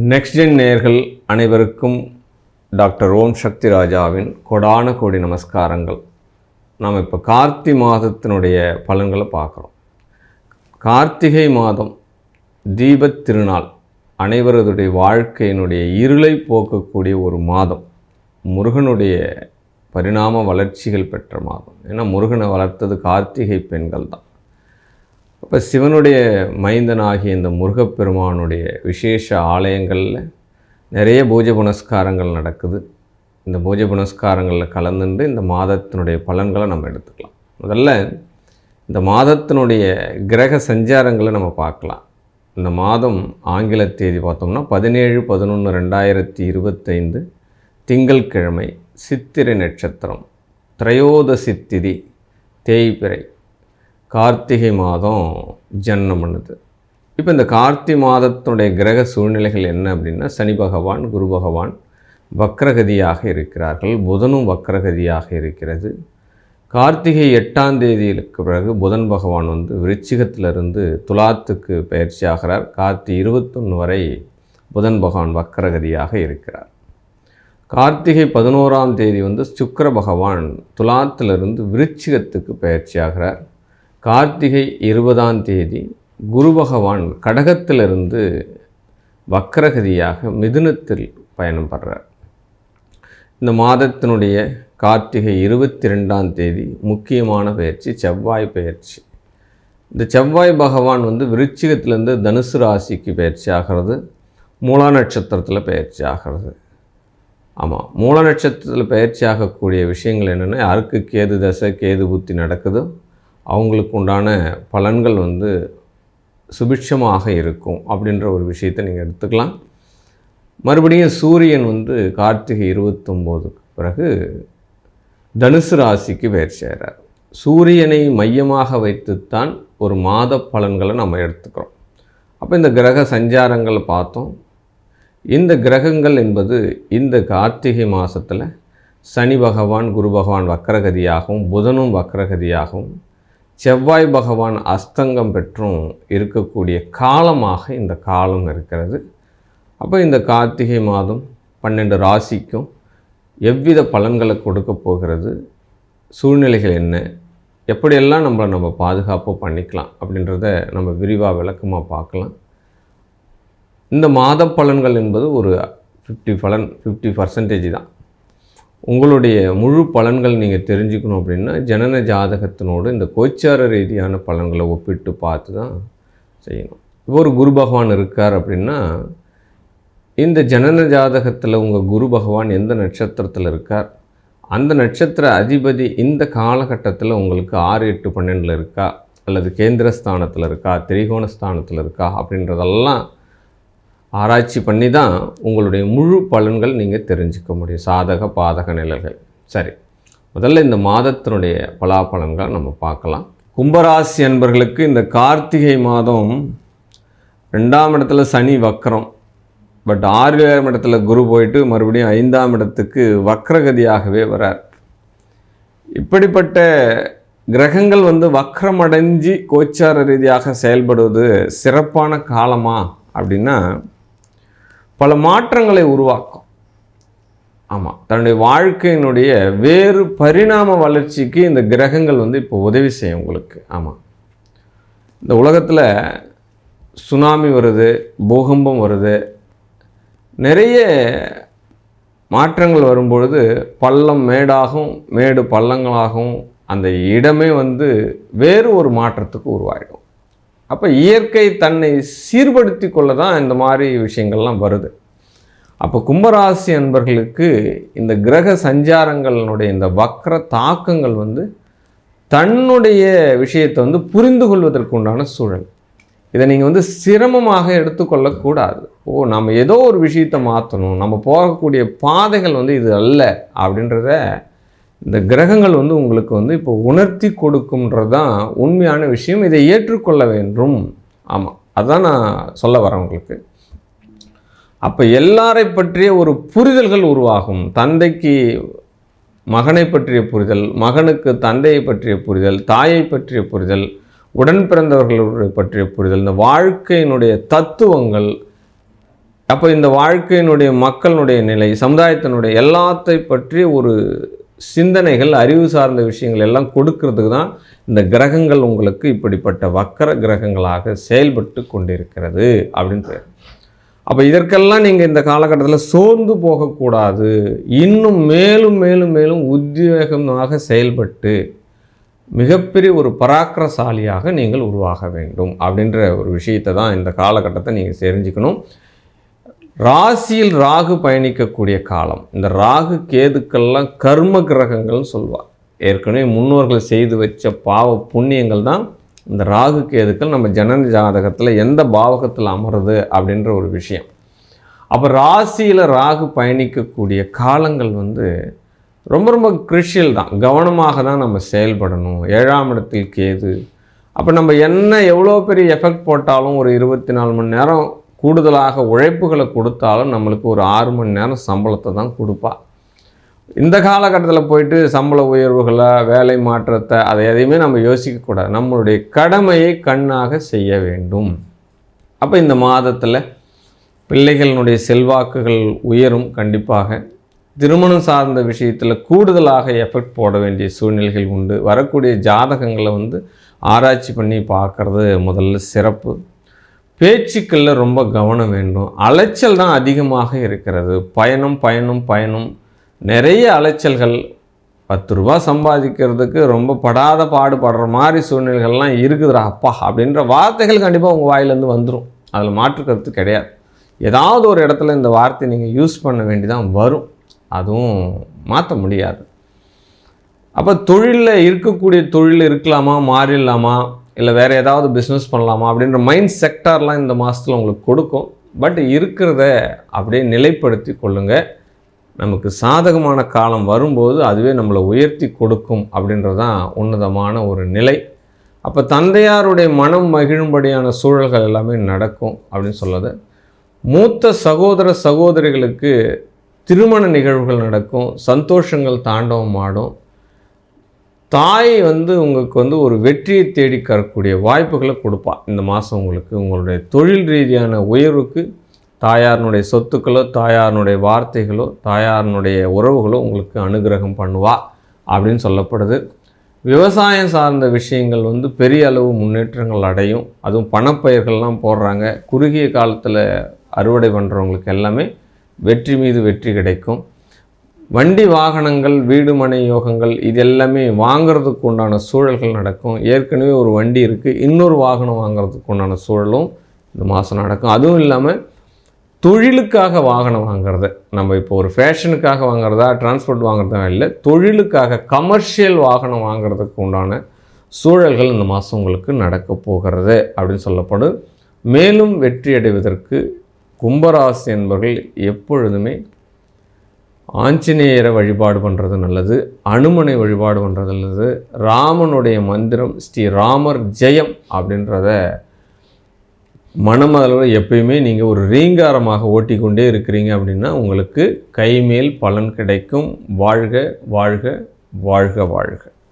Next gen நேர்கள் அனைவருக்கும் doctor ஓம் சக்தி ராஜாவின் கொடான கோடி நமஸ்காரங்கள். நாம் இப்போ கார்த்தி மாதத்தினுடைய பலன்களை பார்க்குறோம். கார்த்திகை மாதம் தீபத் திருநாள் அனைவரதுடைய வாழ்க்கையினுடைய இருளை போக்கக்கூடிய ஒரு மாதம். முருகனுடைய பரிணாம வளர்ச்சிகள் பெற்ற மாதம். ஏன்னா முருகனை வளர்த்தது கார்த்திகை பெண்கள் தான் அப்போ சிவனுடைய மைந்தனாகிய இந்த முருகப்பெருமானுடைய விசேஷ ஆலயங்களில் நிறைய பூஜை புனஸ்காரங்கள் நடக்குது. இந்த பூஜை புனஸ்காரங்களில் கலந்துண்டு இந்த மாதத்தினுடைய பலன்களை நம்ம எடுத்துக்கலாம். முதல்ல இந்த மாதத்தினுடைய கிரக சஞ்சாரங்களை நம்ம பார்க்கலாம். இந்த மாதம் ஆங்கில தேதி பார்த்தோம்னா பதினேழு பதினொன்று ரெண்டாயிரத்தி இருபத்தைந்து திங்கள்கிழமை சித்திரை நட்சத்திரம் திரையோதசி திதி தேய்பிறை கார்த்திகை மாதம் ஜன்னம் பண்ணுது. இப்போ இந்த கார்த்தி மாதத்தினுடைய கிரக சூழ்நிலைகள் என்ன அப்படின்னா சனி பகவான் குரு பகவான் வக்ரகதியாக இருக்கிறார்கள். புதனும் வக்ரகதியாக இருக்கிறது. கார்த்திகை எட்டாம் தேதிக்கு பிறகு புதன் பகவான் வந்து விருச்சிகத்திலிருந்து துலாத்துக்கு பயிற்சி ஆகிறார். கார்த்தி இருபத்தொன்று வரை புதன் பகவான் வக்ரகதியாக இருக்கிறார். கார்த்திகை பதினோராம் தேதி வந்து சுக்கர பகவான் துலாத்திலிருந்து விருச்சிகத்துக்கு பயிற்சி ஆகிறார். கார்த்திகை இருபதாம் தேதி குரு பகவான் கடகத்திலிருந்து வக்ரகதியாக மிதுனத்தில் பயணம் படுறார். இந்த மாதத்தினுடைய கார்த்திகை இருபத்தி ரெண்டாம் தேதி முக்கியமான பயிற்சி செவ்வாய் பயிற்சி. இந்த செவ்வாய் பகவான் வந்து விருச்சிகத்திலேருந்து தனுசு ராசிக்கு பயிற்சி ஆகிறது மூலா நட்சத்திரத்தில் பயிற்சி ஆகிறது. ஆமாம் மூல நட்சத்திரத்தில் பயிற்சி ஆகக்கூடிய விஷயங்கள் என்னென்னா யாருக்கு கேது தசை கேது புத்தி நடக்குதோ அவங்களுக்கு உண்டான பலன்கள் வந்து சுபிட்சமாக இருக்கும் அப்படின்ற ஒரு விஷயத்தை நீங்கள் எடுத்துக்கலாம். மறுபடியும் சூரியன் வந்து கார்த்திகை இருபத்தொம்போதுக்கு பிறகு தனுசு ராசிக்கு பெயர் சேர்றார். சூரியனை மையமாக வைத்துத்தான் ஒரு மாத பலன்களை நம்ம எடுத்துக்கிறோம். அப்போ இந்த கிரக சஞ்சாரங்களை பார்த்தோம். இந்த கிரகங்கள் என்பது இந்த கார்த்திகை மாதத்தில் சனி பகவான் குரு பகவான் வக்கரகதியாகவும் புதனும் வக்கரகதியாகவும் செவ்வாய் பகவான் அஸ்தங்கம் பெற்றும் இருக்கக்கூடிய காலமாக இந்த காலம் இருக்கிறது. அப்போ இந்த கார்த்திகை மாதம் பன்னெண்டு ராசிக்கும் எவ்வித பலன்களை கொடுக்க போகிறது? சூழ்நிலைகள் என்ன? எப்படியெல்லாம் நம்மளை நம்ம பாதுகாப்பாக பண்ணிக்கலாம் அப்படின்றத நம்ம விரிவாக விளக்கமாக பார்க்கலாம். இந்த மாத பலன்கள் என்பது ஒரு ஃபிஃப்டி பலன் ஃபிஃப்டி பர்சன்டேஜ் தான். உங்களுடைய முழு பலன்கள் நீங்கள் தெரிஞ்சுக்கணும் அப்படின்னா ஜனன ஜாதகத்தினோடு இந்த கோச்சார ரீதியான பலன்களை ஒப்பிட்டு பார்த்து தான் செய்யணும். இப்போ ஒரு குரு பகவான் இருக்கார் அப்படின்னா இந்த ஜனன ஜாதகத்தில் உங்கள் குரு பகவான் எந்த நட்சத்திரத்தில் இருக்கார்? அந்த நட்சத்திர அதிபதி இந்த காலகட்டத்தில் உங்களுக்கு ஆறு எட்டு பன்னெண்டில் இருக்கா? அல்லது கேந்திரஸ்தானத்தில் இருக்கா? திரிகோண ஸ்தானத்தில் இருக்கா? அப்படின்றதெல்லாம் ஆராய்ச்சி பண்ணி தான் உங்களுடைய முழு பலன்கள் நீங்கள் தெரிஞ்சுக்க முடியும். சாதக பாதக நிலைகள் சரி. முதல்ல இந்த மாதத்தினுடைய பலாபலன்களை நம்ம பார்க்கலாம். கும்பராசி அன்பர்களுக்கு இந்த கார்த்திகை மாதம் ரெண்டாம் இடத்துல சனி வக்கரம் பட் ஆறாம் இடத்துல குரு போயிட்டு மறுபடியும் ஐந்தாம் இடத்துக்கு வக்ரகதியாகவே வரார். இப்படிப்பட்ட கிரகங்கள் வந்து வக்ரமடைஞ்சு கோச்சார ரீதியாக செயல்படுவது சிறப்பான காலமா அப்படின்னா பல மாற்றங்களை உருவாக்கும். ஆமாம் தன்னுடைய வாழ்க்கையினுடைய வேறு பரிணாம வளர்ச்சிக்கு இந்த கிரகங்கள் வந்து இப்போ உதவி செய்யும் உங்களுக்கு. ஆமாம் இந்த உலகத்தில் சுனாமி வருது பூகம்பம் வருது. நிறைய மாற்றங்கள் வரும்பொழுது பள்ளம் மேடாகும் மேடு பள்ளங்களாகவும் அந்த இடமே வந்து வேறு ஒரு மாற்றத்துக்கு உருவாயிடும். அப்போ இயற்கை தன்னை சீர்படுத்தி கொள்ள தான் இந்த மாதிரி விஷயங்கள்லாம் வருது. அப்போ கும்பராசி அன்பர்களுக்கு இந்த கிரக சஞ்சாரங்களினுடைய இந்த வக்ர தாக்கங்கள் வந்து தன்னுடைய விஷயத்தை வந்து புரிந்து கொள்வதற்கு உண்டான சூழல். இதை நீங்கள் வந்து சிரமமாக எடுத்துக்கொள்ளக்கூடாது ஓ நம்ம ஏதோ ஒரு விஷயத்தை மாற்றணும் நம்ம போகக்கூடிய பாதைகள் வந்து இது அல்ல அப்படின்றத இந்த கிரகங்கள் வந்து உங்களுக்கு வந்து இப்போ உணர்த்தி கொடுக்கும்ன்றது தான் உண்மையான விஷயம். இதை ஏற்றுக்கொள்ள வேண்டும். ஆமாம் அதுதான் நான் சொல்ல வரேன் உங்களுக்கு. அப்போ எல்லாரை பற்றிய ஒரு புரிதல்கள் உருவாகும். தந்தைக்கு மகனை பற்றிய புரிதல் மகனுக்கு தந்தையை பற்றிய புரிதல் தாயை பற்றிய புரிதல் உடன் பிறந்தவர்களுடைய பற்றிய புரிதல் இந்த வாழ்க்கையினுடைய தத்துவங்கள் அப்போ இந்த வாழ்க்கையினுடைய மக்களினுடைய நிலை சமுதாயத்தினுடைய எல்லாத்தை பற்றி ஒரு சிந்தனைகள் அறிவு சார்ந்த விஷயங்கள் எல்லாம் கொடுக்கறதுக்கு தான் இந்த கிரகங்கள் உங்களுக்கு இப்படிப்பட்ட வக்கர கிரகங்களாக செயல்பட்டு கொண்டிருக்கிறது அப்படின்னு பேர். அப்போ இதற்கெல்லாம் நீங்கள் இந்த காலகட்டத்தில் சோர்ந்து போகக்கூடாது. இன்னும் மேலும் மேலும் மேலும் உத்வேகமாக செயல்பட்டு மிகப்பெரிய ஒரு பராக்கிரசாலியாக நீங்கள் உருவாக வேண்டும் அப்படின்ற ஒரு விஷயத்தை தான் இந்த காலகட்டத்தை நீங்கள் தெரிஞ்சுக்கணும். ராசியில் ராகு பயணிக்கக்கூடிய காலம். இந்த ராகு கேதுக்கள்லாம் கர்ம கிரகங்கள்னு சொல்லுவாள் ஏற்கனவே முன்னோர்கள் செய்து வச்ச பாவ புண்ணியங்கள் தான் இந்த ராகு கேதுக்கள் நம்ம ஜனன ஜாதகத்தில் எந்த பாவகத்தில் அமருது அப்படின்ற ஒரு விஷயம். அப்போ ராசியில் ராகு பயணிக்கக்கூடிய காலங்கள் வந்து ரொம்ப ரொம்ப கிருஷியல் தான். கவனமாக தான் நம்ம செயல்படணும். ஏழாம் இடத்தில் கேது. அப்போ நம்ம என்ன எவ்வளோ பெரிய எஃபெக்ட் போட்டாலும் ஒரு இருபத்தி நாலு மணி நேரம் கூடுதலாக உழைப்புகளை கொடுத்தாலும் நம்மளுக்கு ஒரு ஆறு மணி நேரம் சம்பளத்தை தான் கொடுப்பா. இந்த காலகட்டத்தில் போயிட்டு சம்பள உயர்வுகளை வேலை மாற்றத்தை அதை எதையுமே நம்ம யோசிக்கக்கூடாது நம்மளுடைய கடமையை கண்ணாக செய்ய வேண்டும். அப்போ இந்த மாதத்தில் பிள்ளைகளினுடைய செல்வாக்குகள் உயரும் கண்டிப்பாக. திருமணம் சார்ந்த விஷயத்தில் கூடுதலாக எஃபெக்ட் போட வேண்டிய சூழ்நிலைகள் உண்டு. வரக்கூடிய ஜாதகங்களை வந்து ஆராய்ச்சி பண்ணி பார்க்குறது முதல்ல சிறப்பு. பேச்சுக்களில் ரொம்ப கவனம் வேண்டும். அலைச்சல் தான் அதிகமாக இருக்கிறது. பயணம் பயணம் பயணம் நிறைய அலைச்சல்கள் பத்து ரூபா சம்பாதிக்கிறதுக்கு ரொம்ப படாத பாடுபடுற மாதிரி சூழ்நிலைகள்லாம் இருக்குதுடா அப்பா அப்படின்ற வார்த்தைகள் கண்டிப்பாக உங்கள் வாயிலேருந்து வந்துடும் அதில் மாற்று கருத்து கிடையாது. ஏதாவது ஒரு இடத்துல இந்த வார்த்தை நீங்கள் யூஸ் பண்ண வேண்டிதான் வரும். அதுவும் மாற்ற முடியாது. அப்போ தொழிலில் இருக்கக்கூடிய தொழில் இருக்கலாமா மாறிடலாமா? இல்லை வேறு ஏதாவது பிஸ்னஸ் பண்ணலாமா அப்படின்ற மைண்ட் செக்டார்லாம் இந்த மாதத்தில் உங்களுக்கு கொடுக்கும். பட் இருக்கிறத அப்படியே நிலைப்படுத்தி கொள்ளுங்கள் நமக்கு சாதகமான காலம் வரும்போது அதுவே நம்மளை உயர்த்தி கொடுக்கும் அப்படின்றது தான் உன்னதமான ஒரு நிலை. அப்போ தந்தையாருடைய மனம் மகிழும்படியான சூழல்கள் எல்லாமே நடக்கும் அப்படின்னு சொல்லுது மூத்த சகோதர சகோதரிகளுக்கு திருமண நிகழ்வுகள் நடக்கும். சந்தோஷங்கள் தாண்டவம் ஆடும் தாய் வந்து உங்களுக்கு வந்து ஒரு வெற்றியை தேடி தரக்கூடிய வாய்ப்புகளை கொடுப்பா. இந்த மாதம் உங்களுக்கு உங்களுடைய தொழில் ரீதியான உயர்வுக்கு தாயாரினுடைய சொத்துக்களோ தாயாரினுடைய வார்த்தைகளோ தாயாரினுடைய உறவுகளோ உங்களுக்கு அனுகிரகம் பண்ணுவா அப்படின்னு சொல்லப்படுது. விவசாயம் சார்ந்த விஷயங்கள் வந்து பெரிய அளவு முன்னேற்றங்கள் அடையும். அதுவும் பணப்பயிர்கள்லாம் போடுறாங்க. குறுகிய காலத்தில் அறுவடை பண்ணுறவங்களுக்கு எல்லாமே வெற்றி மீது வெற்றி கிடைக்கும். வண்டி வாகனங்கள் வீடு மனை யோகங்கள் இது எல்லாமே வாங்கிறதுக்கு உண்டான சூழல்கள் நடக்கும். ஏற்கனவே ஒரு வண்டி இருக்குது இன்னொரு வாகனம் வாங்குறதுக்கு உண்டான சூழலும் இந்த மாதம் நடக்கும். அதுவும் இல்லாமல் தொழிலுக்காக வாகனம் வாங்குறது. நம்ம இப்போ ஒரு ஃபேஷனுக்காக வாங்குறதா டிரான்ஸ்போர்ட் வாங்குறதா இல்லை தொழிலுக்காக கமர்ஷியல் வாகனம் வாங்குறதுக்கு உண்டான சூழல்கள் இந்த மாதம் உங்களுக்கு நடக்க போகிறது அப்படின்னு சொல்லப்படும். மேலும் வெற்றி அடைவதற்கு கும்பராசி என்பவர்கள் எப்பொழுதுமே ஆஞ்சநேயரை வழிபாடு பண்ணுறது நல்லது அனுமனை வழிபாடு பண்ணுறது நல்லது ராமனுடைய மந்திரம் ஸ்ரீ ராமர் ஜெயம் அப்படின்றத மனமளவில் எப்பயுமே நீங்கள் ஒரு ரீங்காரமாக ஓட்டிக்கொண்டே இருக்கிறீங்க அப்படின்னா உங்களுக்கு கைமேல் பலன் கிடைக்கும். வாழ்க வாழ்க வாழ்க வாழ்க.